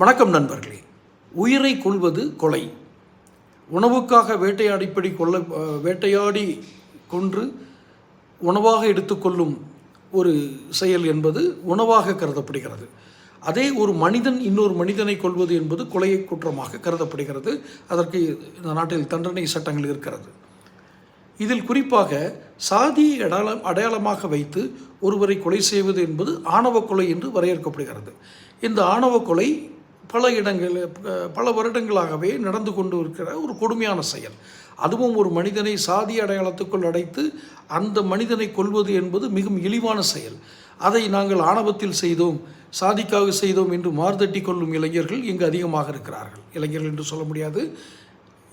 வணக்கம் நண்பர்களே. உயிரை கொள்வது கொலை. உணவுக்காக வேட்டையாடிப்படி கொள்ள வேட்டையாடி கொன்று உணவாக எடுத்துக்கொள்ளும் ஒரு செயல் என்பது உணவாக கருதப்படுகிறது. அதே ஒரு மனிதன் இன்னொரு மனிதனை கொள்வது என்பது கொலையை குற்றமாக கருதப்படுகிறது. அதற்கு இந்த நாட்டில் தண்டனை சட்டங்கள் இருக்கிறது. இதில் குறிப்பாக சாதியை அடையாளம் அடையாளமாக வைத்து ஒருவரை கொலை செய்வது என்பது ஆணவ கொலை என்று வரையறுக்கப்படுகிறது. இந்த ஆணவ கொலை பல இடங்கள் பல வருடங்களாகவே நடந்து கொண்டு இருக்கிற ஒரு கொடுமையான செயல். அதுவும் ஒரு மனிதனை சாதி அடையாளத்துக்குள் அடைத்து அந்த மனிதனை கொல்வது என்பது மிகவும் இழிவான செயல். அதை நாங்கள் ஆணவத்தில் செய்தோம் சாதிக்காக செய்தோம் என்று மார்தட்டி கொள்ளும் இளைஞர்கள் இங்கு அதிகமாக இருக்கிறார்கள். இளைஞர்கள் என்று சொல்ல முடியாது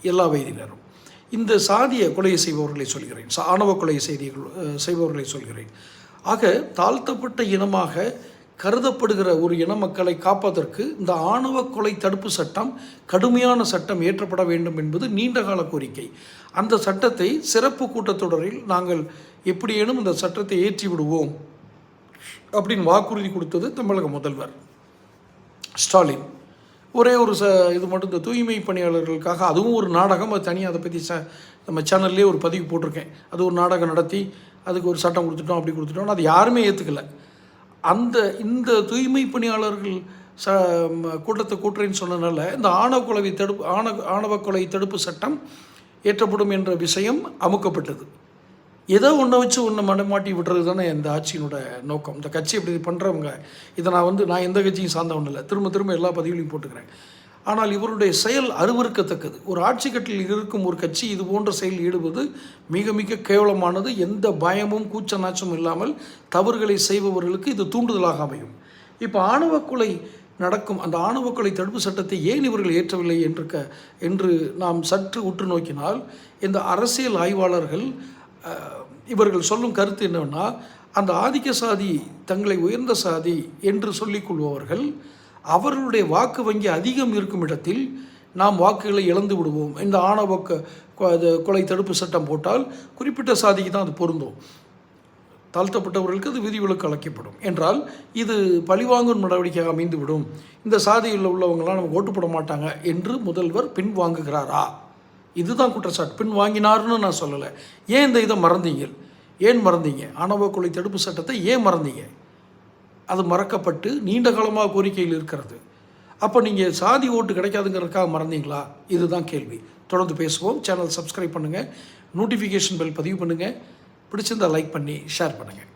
எல்லா வயதினரும். இந்த சாதிய கொலையை செய்பவர்களை சொல்கிறேன். சா- ஆணவ கொலை செய்திகள் செய்பவர்களை சொல்கிறேன். ஆக தாழ்த்தப்பட்ட இனமாக கருதப்படுகிற ஒரு இன மக்களை காப்பதற்கு இந்த ஆணவ கொலை தடுப்பு சட்டம் கடுமையான சட்டம் ஏற்றப்பட வேண்டும் என்பது நீண்டகால கோரிக்கை. அந்த சட்டத்தை சிறப்பு கூட்டத்தொடரில் நாங்கள் எப்படியேனும் இந்த சட்டத்தை ஏற்றி விடுவோம் அப்படின்னு வாக்குறுதி கொடுத்தது தமிழக முதல்வர் ஸ்டாலின். ஒரே ஒரு ச இது மட்டும் இந்த தூய்மை பணியாளர்களுக்காக அதுவும் ஒரு நாடகம் அது தனியாக அதை பற்றி ச நம்ம சேனல்லே ஒரு பதிவு போட்டிருக்கேன். அது ஒரு நாடகம் நடத்தி அதுக்கு ஒரு சட்டம் கொடுத்துட்டோம் அப்படி கொடுத்துட்டோம் அது யாருமே ஏற்றுக்கல அந்த இந்த தூய்மை பணியாளர்கள் ச கூட்டத்தை கூட்டுறேன்னு சொன்னனால இந்த ஆணவ கொலை தடுப்பு ஆண ஆணவ கொலை தடுப்பு சட்டம் ஏற்றப்படும் என்ற விஷயம் அமுக்கப்பட்டது. ஏதோ ஒன்றை வச்சு ஒன்று மனமாட்டி விடுறது தானே இந்த ஆட்சியினோட நோக்கம். இந்த கட்சி இப்படி பண்ணுறவங்க இதை நான் வந்து நான் எந்த கட்சியும் சார்ந்தவன் இல்லை திரும்ப திரும்ப எல்லா பதிவுலையும் போட்டுக்கிறேன். ஆனால் இவருடைய செயல் அருவருக்கத்தக்கது. ஒரு ஆட்சி கட்டில் இருக்கும் ஒரு கட்சி இது போன்ற செயலில் ஈடுபது மிக மிக கேவலமானது. எந்த பயமும் கூச்ச நாச்சமும் இல்லாமல் தவறுகளை செய்பவர்களுக்கு இது தூண்டுதலாக அமையும். இப்போ ஆணவ கொலை நடக்கும். அந்த ஆணவ கொலை தடுப்பு சட்டத்தை ஏன் இவர்கள் ஏற்றவில்லை என்று க என்று நாம் சற்று உற்று நோக்கினால் இந்த அரசியல் ஆய்வாளர்கள் இவர்கள் சொல்லும் கருத்து என்னென்னா அந்த ஆதிக்க சாதி தங்களை உயர்ந்த சாதி என்று சொல்லிக் கொள்பவர்கள் அவர்களுடைய வாக்கு வங்கி அதிகம் இருக்கும் இடத்தில் நாம் வாக்குகளை இழந்து விடுவோம். இந்த ஆணவ அது கொலை தடுப்பு சட்டம் போட்டால் குறிப்பிட்ட சாதிக்கு தான் அது பொருந்தும். தாழ்த்தப்பட்டவர்களுக்கு அது விதிவிலக்கு அழைக்கப்படும் என்றால் இது பழிவாங்கும் நடவடிக்கையாக அமைந்துவிடும். இந்த சாதியில் உள்ளவங்களாம் நமக்கு ஓட்டு போட மாட்டாங்க என்று முதல்வர் பின் வாங்குகிறாரா இதுதான் குற்றச்சாட்டு. பின் வாங்கினார்னு நான் சொல்லலை. ஏன் இந்த இதை மறந்தீங்க? ஏன் மறந்தீங்க? ஆணவ கொலை தடுப்பு சட்டத்தை ஏன் மறந்தீங்க? அது மறக்கப்பட்டு நீண்ட காலமாக கோரிக்கையில் இருக்கிறது. அப்போ நீங்கள் சாதி ஓட்டு கிடைக்காதுங்கிறதுக்காக மறந்தீங்களா? இதுதான் கேள்வி. தொடர்ந்து பேசுவோம். சேனல் சப்ஸ்கிரைப் பண்ணுங்கள் நோட்டிஃபிகேஷன் பெல் பதிவு பண்ணுங்கள் பிடிச்சிருந்தால் லைக் பண்ணி ஷேர் பண்ணுங்கள்